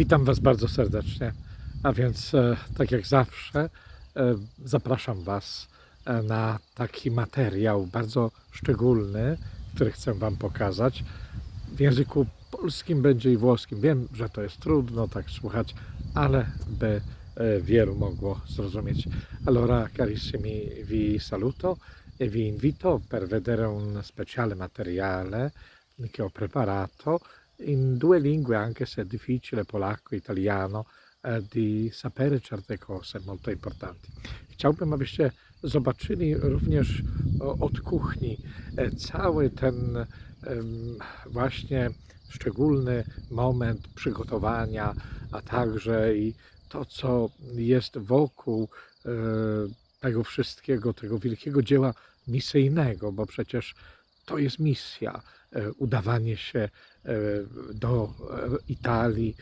Witam Was bardzo serdecznie. A więc, e, tak jak zawsze, e, zapraszam Was e, na taki materiał bardzo szczególny, który chcę Wam pokazać. W języku polskim będzie i włoskim. Wiem, że to jest trudno tak słuchać, ale by wielu mogło zrozumieć. Allora, carissimi, vi saluto e vi invito per vedere un speciale materiale che ho preparato in due lingue, anche se è difficile, polacco italiano, eh, di sapere certe cose molto importanti. Chciałbym, abyście zobaczyli również od kuchni e, cały ten właśnie szczególny moment przygotowania, a także i to, co jest wokół e, tego wszystkiego, tego wielkiego dzieła misyjnego, bo przecież to jest misja, e, udawanie się e, do e, Italii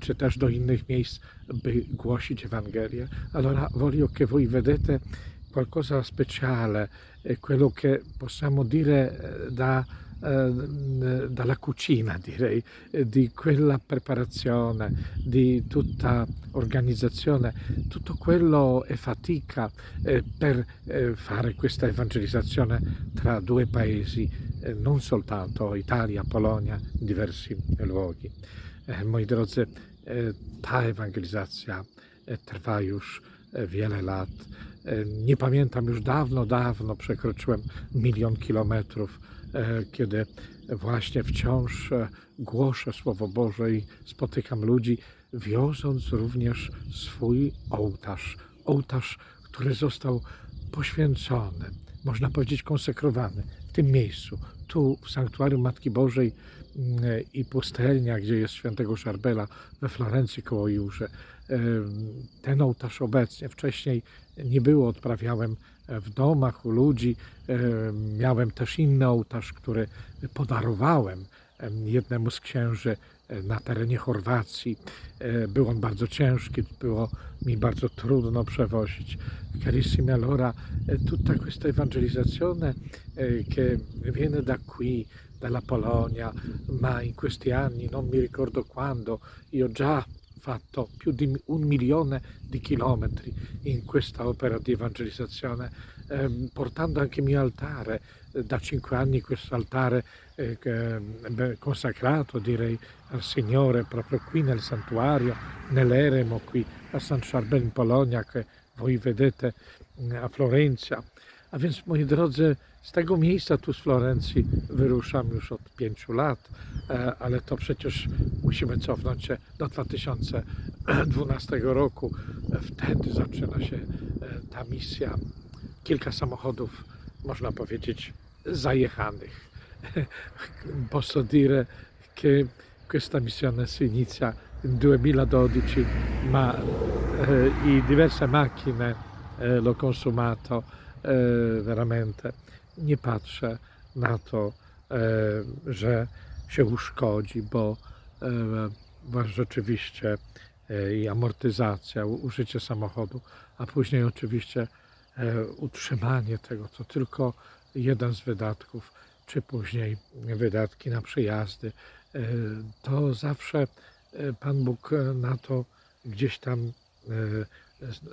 czy też do innych miejsc, by głosić Ewangelię. Allora voglio che voi vedete qualcosa speciale, quello che possiamo dire da, dalla cucina, direi, eh, di quella preparazione, di tutta organizzazione, tutto quello è fatica eh, per eh, fare questa evangelizzazione tra due paesi, eh, non soltanto Italia, Polonia, diversi luoghi. Eh, Moi drodzy, eh, ta ewangelizacja eh, trwa już eh, wiele lat. Nie pamiętam, już dawno, dawno przekroczyłem milion kilometrów, kiedy właśnie wciąż e, głoszę Słowo Boże i spotykam ludzi, wioząc również swój ołtarz. Ołtarz, który został poświęcony, można powiedzieć konsekrowany w tym miejscu, tu w Sanktuarium Matki Bożej mm, i pustelnia, gdzie jest świętego Szarbela we Florencji koło Jurze. Ten ołtarz obecnie, wcześniej nie było, odprawiałem w domach u ludzi. Em, Miałem też inny ołtarz, który podarowałem em, jednemu z księży e, na terenie Chorwacji. E, Był on bardzo ciężki, było mi bardzo trudno przewozić. Carissimi, allora tutta questa evangelizzazione che viene da qui, dalla Polonia, ma in questi anni, non mi ricordo quando, io già fatto più di un milione di chilometri in questa opera di evangelizzazione, ehm, portando anche il mio altare. Eh, Da cinque anni questo altare eh, beh, consacrato, direi, al Signore, proprio qui nel santuario, nell'eremo, qui a San Charbel in Polonia, che voi vedete mm, a Florencja. A więc, moi z tego miejsca tu z Florencji wyruszam już od pięciu lat, e, ale to przecież musimy cofnąć się do 2012 roku. E, Wtedy zaczyna się e, ta misja. Kilka samochodów, można powiedzieć, zajechanych. Posso dire che questa missione si inizia nel 2012, ma eh, i diverse macchine eh, l'ho consumato eh, veramente. Nie patrzę na to, e, że się uszkodzi, bo, e, bo rzeczywiście e, i amortyzacja, użycie samochodu, a później oczywiście utrzymanie tego to tylko jeden z wydatków, czy później wydatki na przyjazdy. To zawsze Pan Bóg na to gdzieś tam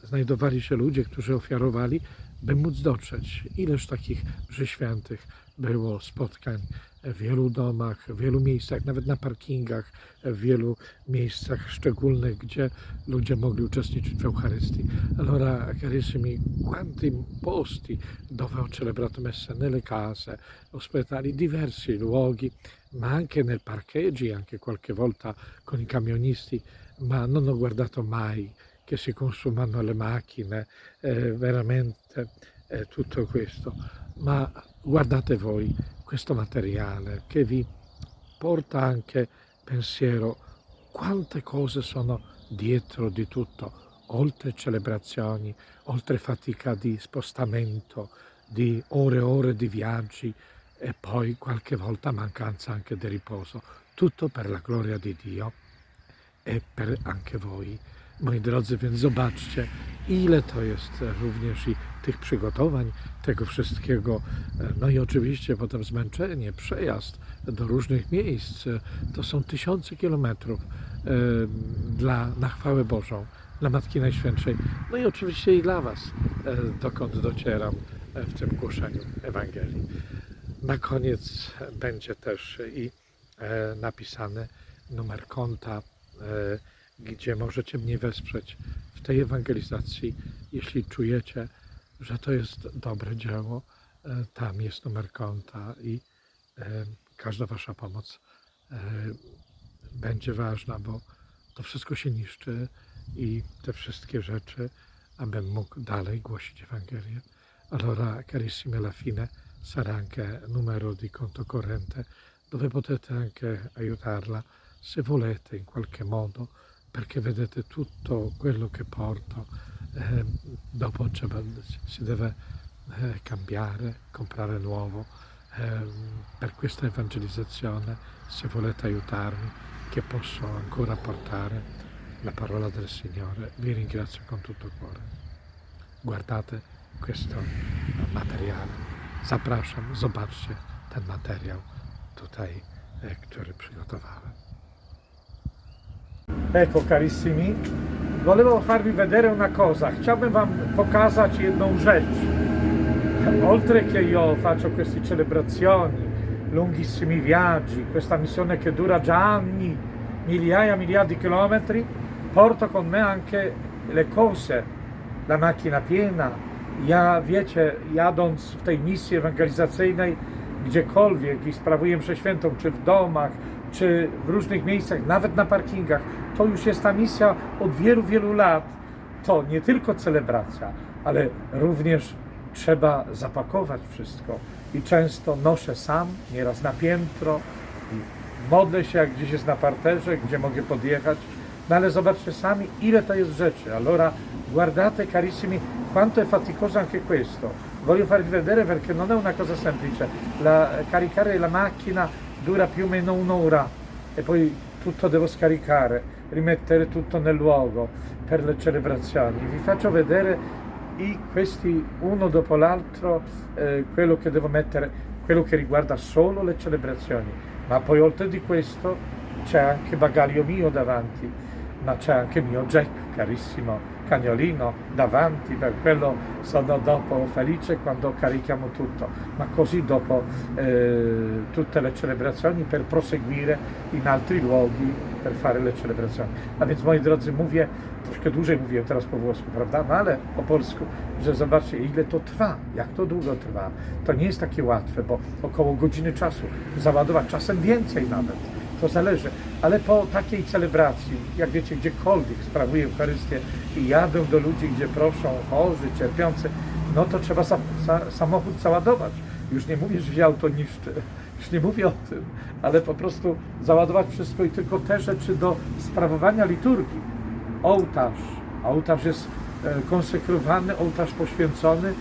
znajdowali się ludzie, którzy ofiarowali, by móc dotrzeć. Ileż takich mszy świętych było spotkań w wielu domach, w wielu miejscach, nawet na parkingach, w wielu miejscach szczególnych, gdzie ludzie mogli uczestniczyć w Eucharystii. Allora, carissimi, quanti posti dove ho celebrato messe nelle case, ospedali, diversi luoghi, ma anche nel parcheggi, anche qualche volta con i camionisti, ma non ho guardato mai che si consumano le macchine, eh, veramente eh, tutto questo. Ma guardate voi questo materiale che vi porta anche pensiero quante cose sono dietro di tutto, oltre celebrazioni, oltre fatica di spostamento, di ore e ore di viaggi e poi qualche volta mancanza anche di riposo. Tutto per la gloria di Dio e per anche voi. Moi drodzy, więc zobaczcie, ile to jest również i tych przygotowań, tego wszystkiego. No i oczywiście potem zmęczenie, przejazd do różnych miejsc. To są tysiące kilometrów. Dla, na chwałę Bożą, dla Matki Najświętszej, no i oczywiście i dla Was, e, dokąd docieram e, w tym głoszeniu Ewangelii. Na koniec będzie też i e, napisany numer konta, gdzie możecie mnie wesprzeć w tej ewangelizacji, jeśli czujecie, że to jest dobre dzieło. e, Tam jest numer konta i e, każda Wasza pomoc e, będzie ważna, bo to wszystko się niszczy i te wszystkie rzeczy, abym mógł dalej głosić Ewangelię. Allora, carissime alla fine, sarà anche numero di conto corrente dove potete anche aiutarla se volete in qualche modo, perché vedete tutto quello che porto, eh, dopo c'è- si deve eh, cambiare, comprare nuovo. ehm, per questa evangelizzazione, se volete aiutarmi, che posso ancora portare la parola del Signore, vi ringrazio con tutto cuore. Guardate questo eh, materiale. Zapraszam, zobaczcie ten materiał tutaj, który przygotowałem. Ecco carissimi, volevo farvi vedere una cosa, chciałbym wam pokazać jedną rzecz. Oltre che io faccio queste celebrazioni, lunghissimi viaggi, questa missione che dura già anni, migliaia migliaia di chilometri, porto con me anche le cose, la macchina piena. Ja, wiecie, jadąc w tej misji ewangelizacyjnej gdziekolwiek i sprawuję mszę świętą, czy w domach, czy w różnych miejscach, nawet na parkingach, to już jest ta misja od wielu, wielu lat. To nie tylko celebracja, ale również trzeba zapakować wszystko. I często noszę sam, nieraz na piętro, i modlę się, jak gdzieś jest na parterze, gdzie mogę podjechać. No ale zobaczcie sami, ile to jest rzeczy. Allora, guardate carissimi, quanto è faticoso anche questo. Voglio farvi vedere perché non è una cosa semplice. La, caricare la macchina dura più o meno un'ora e poi tutto devo scaricare, rimettere tutto nel luogo per le celebrazioni. Vi faccio vedere i, questi uno dopo l'altro eh, quello che devo mettere, quello che riguarda solo le celebrazioni. Ma poi oltre di questo c'è anche bagaglio mio davanti, ma c'è anche mio Jack, carissimo cagnolino, davanti, per quello sono dopo felice quando carichiamo tutto, ma così dopo eh, tutte le celebrazioni per proseguire in altri luoghi per fare le celebrazioni. A więc moi drodzy, mówię, troszkę dłużej mówiłem teraz po włosku, prawda? No ale po polsku, że zobaczcie ile to trwa, jak to długo trwa. To nie jest takie łatwe, bo około godziny czasu załadować, czasem więcej nawet to zależy. Ale po takiej celebracji, jak wiecie, gdziekolwiek sprawuję Eucharystię i jadę do ludzi, gdzie proszą chorzy, cierpiący, no to trzeba sa, sa, samochód załadować. Już nie mówię, że się auto niszczy, już nie mówię o tym, ale po prostu załadować wszystko i tylko te rzeczy do sprawowania liturgii. Ołtarz, ołtarz jest e, konsekrowany, ołtarz poświęcony. E,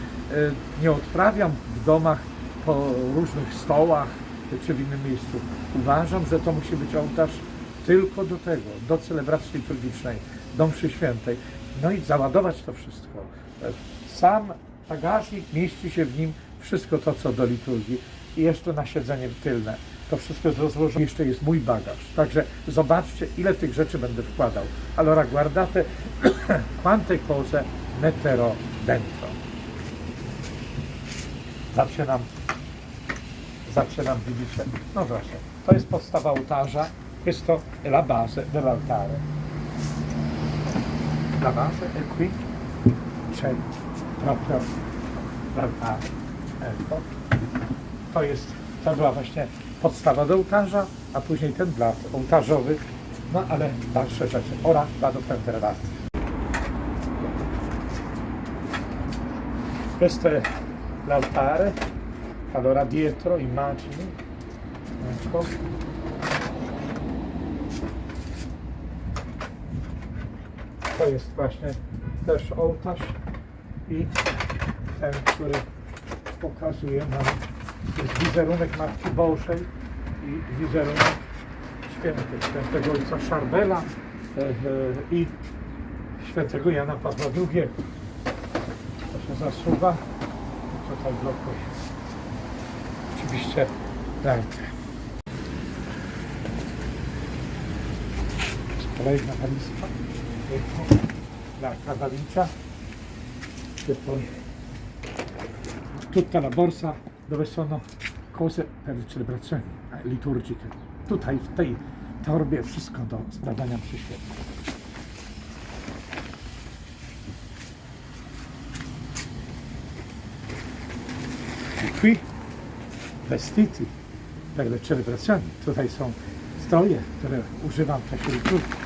nie odprawiam w domach po różnych stołach, czy w innym miejscu. Uważam, że to musi być ołtarz tylko do tego, do celebracji liturgicznej, do mszy świętej. No i załadować to wszystko. Sam bagażnik mieści się w nim wszystko to, co do liturgii i jeszcze na siedzenie tylne. To wszystko jest rozłożone. Jeszcze jest mój bagaż. Także zobaczcie, ile tych rzeczy będę wkładał. Allora guardate quante cose metterò dentro. Zaczynam zaczynam, widzicie, no właśnie, to jest podstawa ołtarza, questo è la base dell'altare. La base è qui, c'è proprio l'altare. To jest, to była właśnie podstawa do ołtarza, a później ten blat ołtarzowy, no ale dalsze rzeczy. Ora vado a prendere l'altro. Questo è l'altare, allora dietro immagini, ecco. To jest właśnie też ołtarz i ten, który pokazuje nam jest wizerunek Matki Bożej i wizerunek święty, świętego ojca Szarbela e, i świętego Jana Pawła II. To się zasuwa, tutaj blokuje. Oczywiście rękę. Kolejna walizka. La cadalicia. E poi tutta la borsa dove sono cose per le celebrazioni liturgiche. Tutaj w tej torbie wszystko do sprawdzania mszy świętej. I qui vestiti per le celebrazioni. Tutaj są stroje, które używam w czasie liturgii.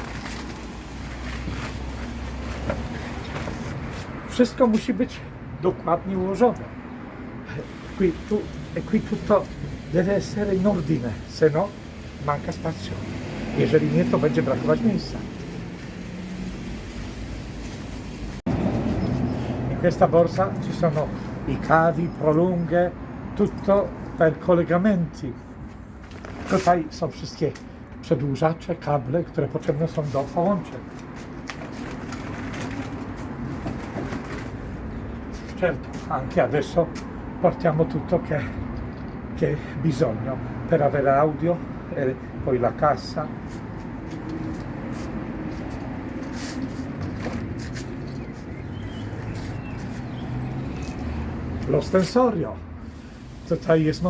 Wszystko musi być dokładnie ułożone. Qui, tu, qui tutto deve essere in ordine, se no manca spazio. Jeżeli nie, to będzie brakować miejsca. In questa borsa ci sono i cavi, prolunghe, tutto per collegamenti. Tutaj są wszystkie przedłużacze, kable, które potrzebne są do połączeń. Certo, anche adesso portiamo tutto che, che bisogno per avere audio e poi la cassa. Lo stensorio. Tutaj jest.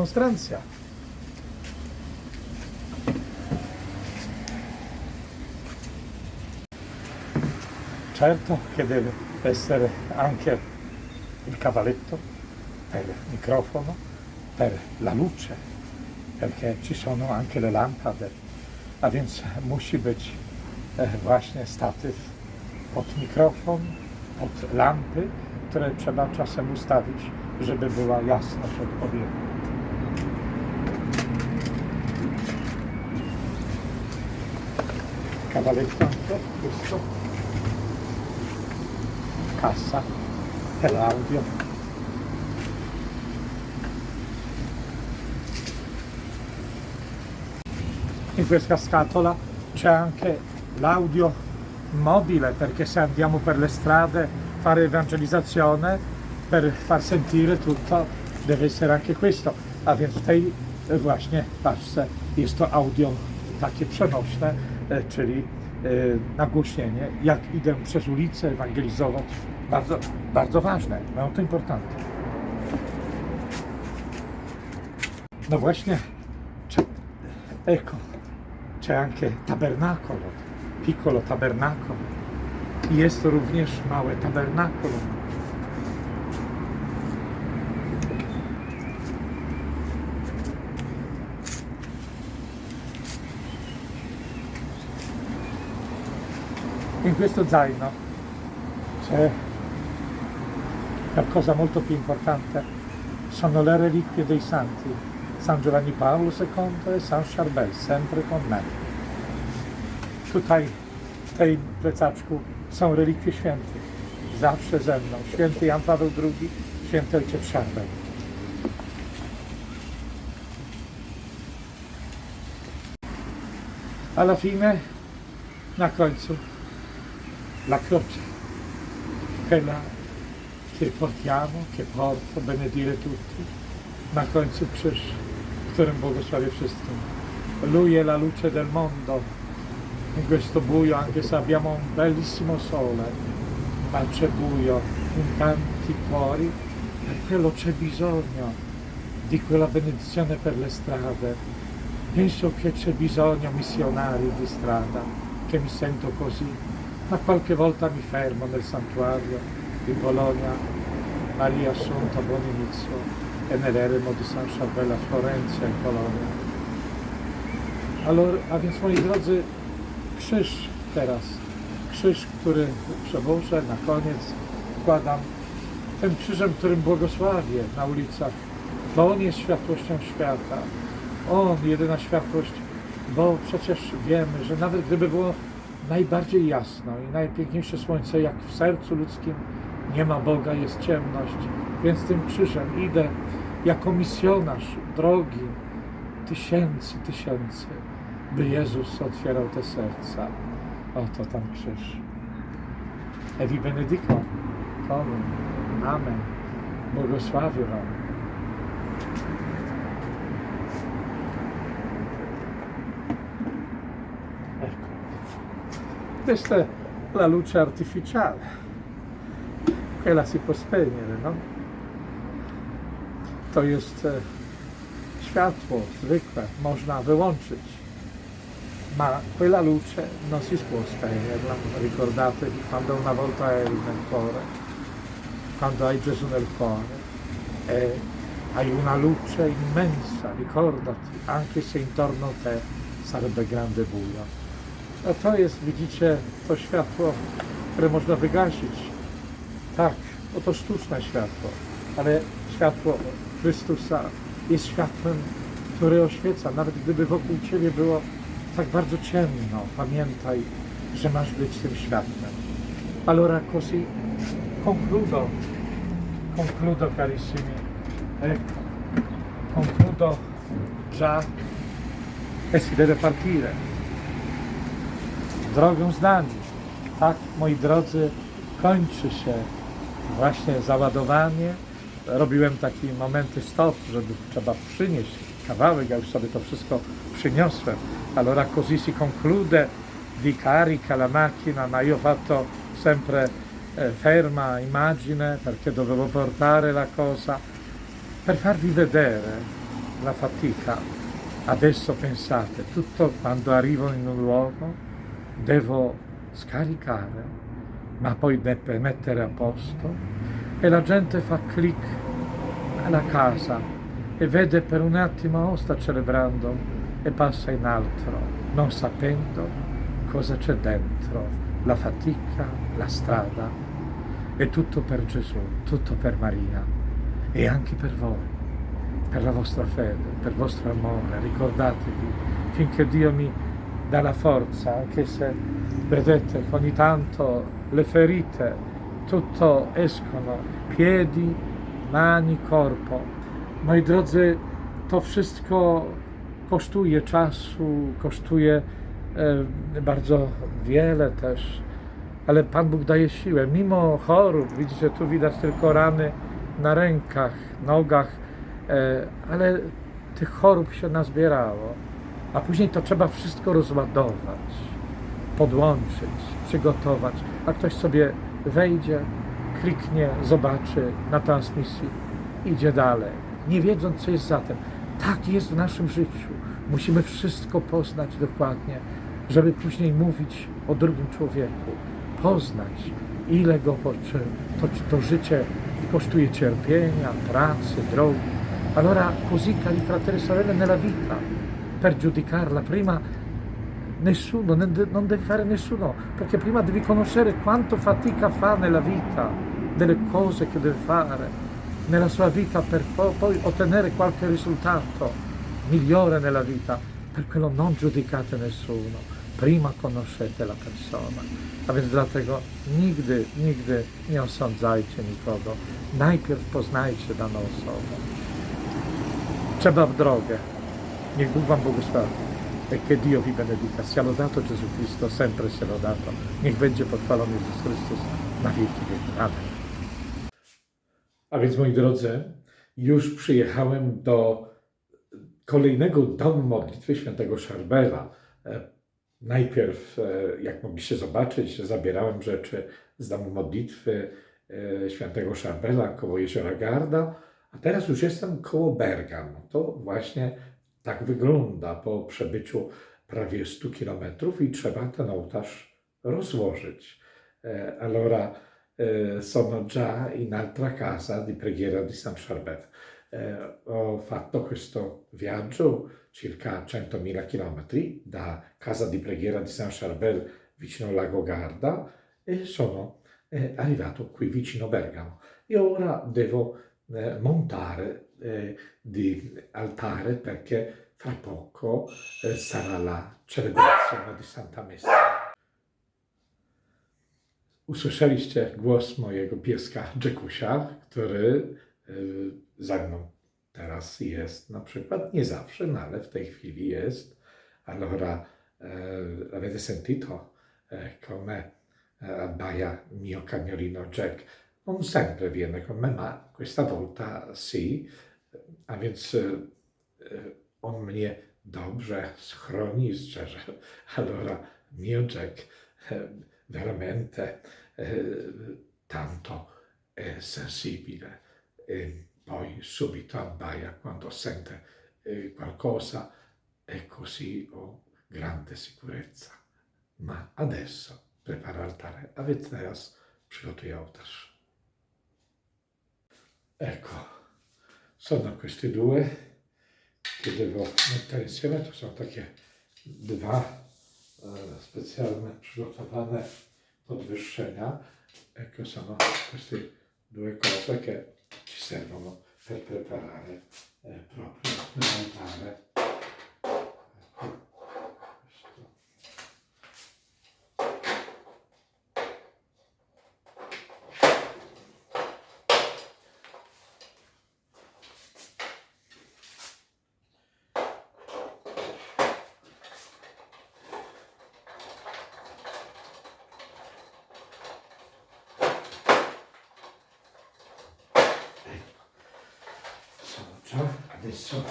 Certo che deve essere anche il cavalletto per il microfono, per la luce, perché ci sono anche le lampade, a więc musi być e, właśnie statyw pod mikrofon, pod lampy, które trzeba czasem ustawić, żeby była jasność odpowiednia. Cavaletto anche questo, cassa per l'audio. In questa scatola c'è anche l'audio mobile perché se andiamo per le strade fare evangelizzazione per far sentire tutto deve essere anche questo. A więc tej właśnie paczce jest audio takie przenośne, e, czyli e, nagłośnienie, jak idę przez ulicę ewangelizować. Bardzo, bardzo ważne, molto importante. No właśnie, ecco, c'è anche tabernacolo, piccolo tabernacolo. I Jest również małe tabernacolo. In questo zaino c'è la cosa molto più importante, sono le reliquie dei santi, San Giovanni Paolo II e San Charbel, sempre con me. Tutaj w tej plecaczku są relikwie świętych, zawsze ze mną. Święty Jan Paweł II, święty ojciec Charbel. Alla fine, na końcu, la croce, quella che portiamo, che porto, benedire tutti, na końcu krzyż, którym błogosławię wszystkim. Lui è la luce del mondo, in questo buio, anche se abbiamo un bellissimo sole, ma c'è buio in tanti cuori, per quello c'è bisogno di quella benedizione per le strade. Penso che c'è bisogno missionari di strada, che mi sento così, ma qualche volta mi fermo nel santuario di Bologna, Maria Assunta Buon Inizio e nell'eremo di San Charbel a Florencja in Polonia. Allora, a więc moi drodzy, krzyż teraz, krzyż, który przewożę na koniec, wkładam tym krzyżem, którym błogosławię na ulicach, bo On jest światłością świata. On, jedyna światłość, bo przecież wiemy, że nawet gdyby było najbardziej jasno i najpiękniejsze słońce, jak w sercu ludzkim nie ma Boga, jest ciemność. Więc tym krzyżem idę jako misjonarz drogi tysięcy, tysięcy, by Jezus otwierał te serca. Oto tam krzyż. E vi benedico. Amen. Amen. Błogosławię Wam. Ecco. Questa è la luce artificiale. Spegnere, no? To jest e, światło zwykłe, można wyłączyć. Ma quella luce non si può spegnerla, ricordatevi quando una volta eri nel cuore, quando hai Gesù nel cuore, e hai una luce immensa, ricordati, anche se intorno a te sarebbe grande buio. A to jest, widzicie, to światło, które można wygasić. Tak, bo to sztuczne światło, ale światło Chrystusa jest światłem, które oświeca. Nawet gdyby wokół Ciebie było tak bardzo ciemno, pamiętaj, że masz być tym światłem. Allora così concludo, concludo carissimi, ecco, concludo già e si deve partire. Drogą z nami. Tak, moi drodzy, kończy się właśnie załadowanie. Robiłem takie momenty stop, żeby trzeba przynieść kawałek, ja już sobie to wszystko przyniosłem. Allora così si conclude di carica la macchina, ma io ho fatto sempre eh, ferma immagine perché dovevo portare la cosa per farvi vedere la fatica. Adesso pensate, tutto quando arrivo in un luogo devo scaricare, ma poi deve mettere a posto. E la gente fa clic alla casa e vede per un attimo, oh sta celebrando e passa in altro, non sapendo cosa c'è dentro, la fatica, la strada, è tutto per Gesù, tutto per Maria e anche per voi, per la vostra fede, per il vostro amore, ricordatevi, finché Dio mi dà la forza, anche se vedete ogni tanto le ferite, tutto escono, piedi, mani, corpo. Moi drodzy, to wszystko kosztuje czasu, kosztuje e, bardzo wiele też, ale Pan Bóg daje siłę. Mimo chorób, widzicie, tu widać tylko rany na rękach, nogach, e, ale tych chorób się nazbierało, a później to trzeba wszystko rozładować, podłączyć, przygotować, a ktoś sobie wejdzie, kliknie, zobaczy na transmisji, idzie dalej, nie wiedząc, co jest za tym. Tak jest w naszym życiu. Musimy wszystko poznać dokładnie, żeby później mówić o drugim człowieku, poznać, ile go poczy- to, to życie kosztuje cierpienia, pracy, drogi. Allora, così, cari fratelli e nella vita, per giudicarla, prima nessuno, non de- non deve fare nessuno, perché prima devi conoscere quanto fatica fa nella vita, delle cose che deve fare nella sua vita per po- poi ottenere qualche risultato migliore nella vita. Per quello non giudicate nessuno, prima conoscete la persona. A więc dlatego nigdy, nigdy nie osądzajcie nikogo. Najpierw poznajcie daną osobę. Trzeba w drogę. Niech Bóg Wam błogosławi. Che Dio vi benedica. Sia lodato Gesù Cristo, sempre sia lodato. Niech będzie pochwalony Jezus Chrystus na wieki wieków. Amen. A więc moi drodzy, już przyjechałem do kolejnego domu modlitwy świętego Szarbela. E, Najpierw, e, jak mogliście zobaczyć, zabierałem rzeczy z domu modlitwy e, świętego Szarbela koło jeziora Garda, a teraz już jestem koło Bergamo. To właśnie tak wygląda po przebyciu prawie 100 kilometrów i trzeba ten ołtarz rozłożyć. Allora sono già in altra casa di preghiera di San Charbel. Ho fatto questo viaggio circa 100.000 chilometri da casa di preghiera di San Charbel vicino lago Garda e sono eh, arrivato qui vicino Bergamo. E ora devo eh, montare eh, di altare perché fra poco eh, sarà la celebrazione di Santa Messa. Usłyszeliście głos mojego pieska Jackusia, który y, ze mną teraz jest na przykład, nie zawsze, no ale w tej chwili jest. Allora, eh, avete sentito eh, come abbaia mio cagnolino Jack? Non sempre viene con me, ma questa volta sì, a więc e, e, on mnie dobrze schroni i strzeże. Allora, mio Jack, eh, veramente eh, tanto eh, sensibile e poi subito abbaia quando sente eh, qualcosa e così ho grande sicurezza. Ma adesso preparo altare, a więc teraz przygotuję ołtarz. Ecco, sono questi due che devo mettere insieme, to są takie dwa e, specjalne przygotowane podwyższenia. Ecco, sono queste due cose che ci servono per preparare proprio l'altare. Ecco, questo. sono già adesso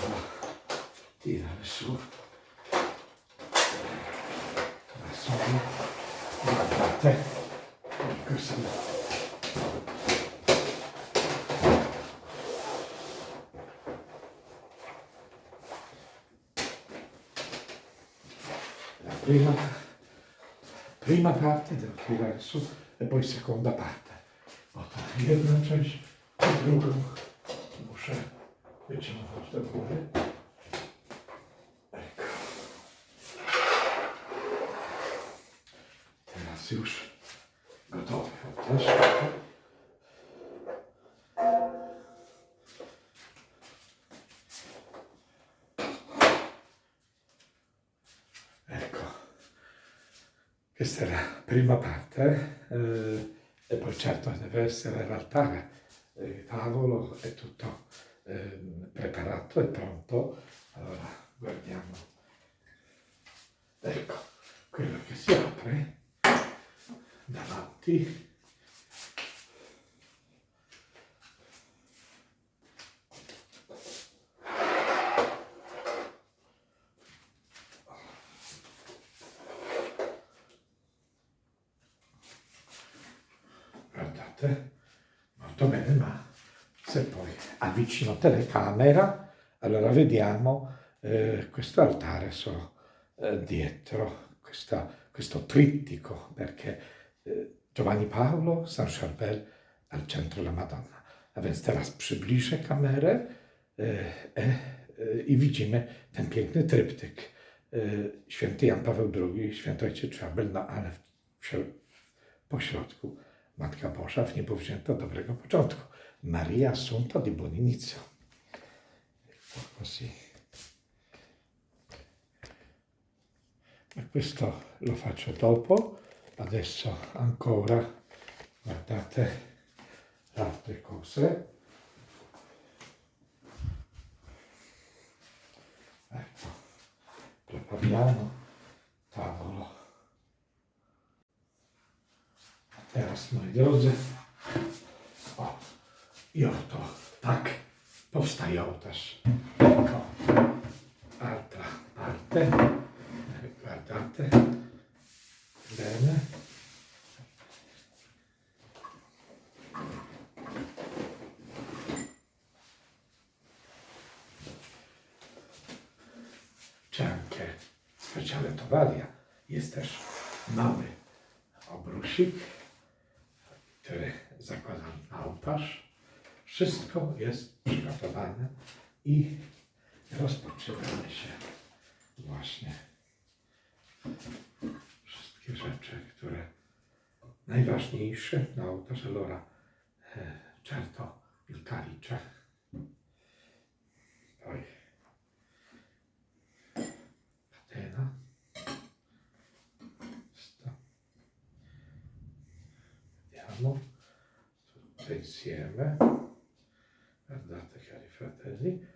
devo tirare su la sola guardate cosa la prima prima parte tirare su e poi seconda parte oto jedna część drugą muszę wyciągnąć do góry. Prima parte eh, e poi certo deve essere l'altare, eh, il tavolo è tutto ehm, preparato e pronto. Allora guardiamo. Ecco, quello che si apre davanti. Avvicino telecamera, allora vediamo eh, questo altare so, eh, dietro, questa- questo trittico, perché eh, Giovanni Paolo, San Charbel al centro la Madonna. A więc teraz przybliżę kamerę i widzimy ten piękny tryptyk. E, Święty Jan Paweł II, święty ojciec Charbel, no ale w, w, środ- po środku Matka Boża w niebo wzięta dobrego początku. Maria Assunta di buon inizio. Così. E questo lo faccio dopo. Adesso ancora, guardate, altre cose. Ecco, prepariamo tavolo. Teraz, moi drodzy, o, i oto tak powstaje ołtarz. Ecco, altra parte, guardate, bene. C'è anche speciale towalia, jest też mały obrusik, który zakładam na ołtarz. Wszystko jest przygotowane i rozpoczynamy się właśnie. Wszystkie rzeczy, które najważniejsze na ołtarz allora eh, certo il calice poi vediamo tutto insieme. Guardate cari fratelli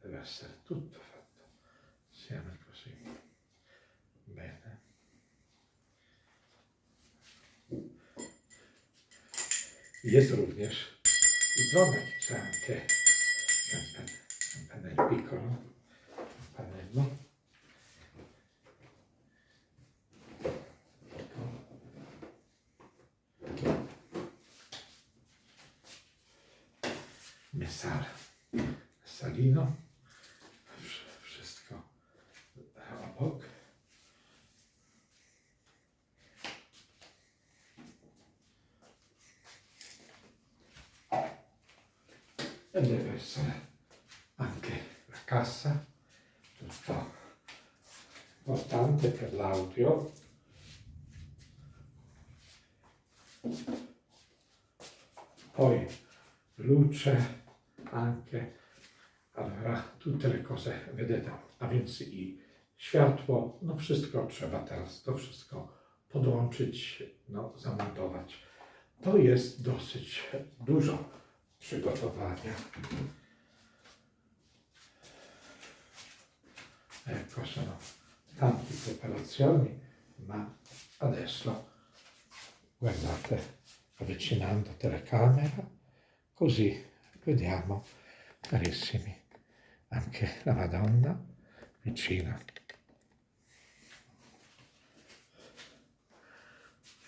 deve essere tutto fatto insieme così. Bene. Jest również i dzwonek c'è anche campan- campanello piccolo campanello cassa, tutto importante per l'audio. Poi luce anche, allora tutte le cose, vedete, a więc i światło, no wszystko trzeba teraz, to wszystko podłączyć, no zamontować. To jest dosyć dużo przygotowania. Ecco, sono tante preparazioni, ma adesso guardate, avvicinando telecamera, così vediamo, carissimi, anche la Madonna vicina.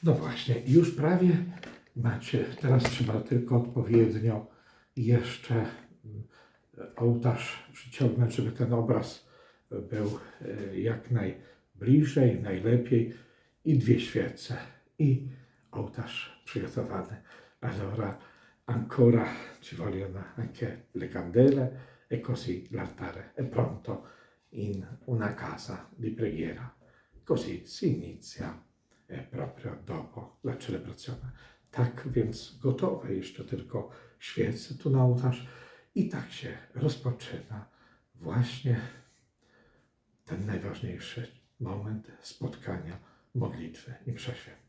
No właśnie, już prawie macie, teraz trzeba tylko odpowiednio jeszcze mm, ołtarz przyciągnąć, żeby ten obraz był e, jak najbliżej, najlepiej i dwie świece i ołtarz przygotowany. Allora ancora ci vogliono anche le candele e così l'altare è pronto in una casa di preghiera. Così si inizia e proprio dopo la celebrazione. Tak więc gotowe jeszcze tylko świece tu na ołtarz i tak się rozpoczyna właśnie ten najważniejszy moment spotkania, modlitwy i prześwięt.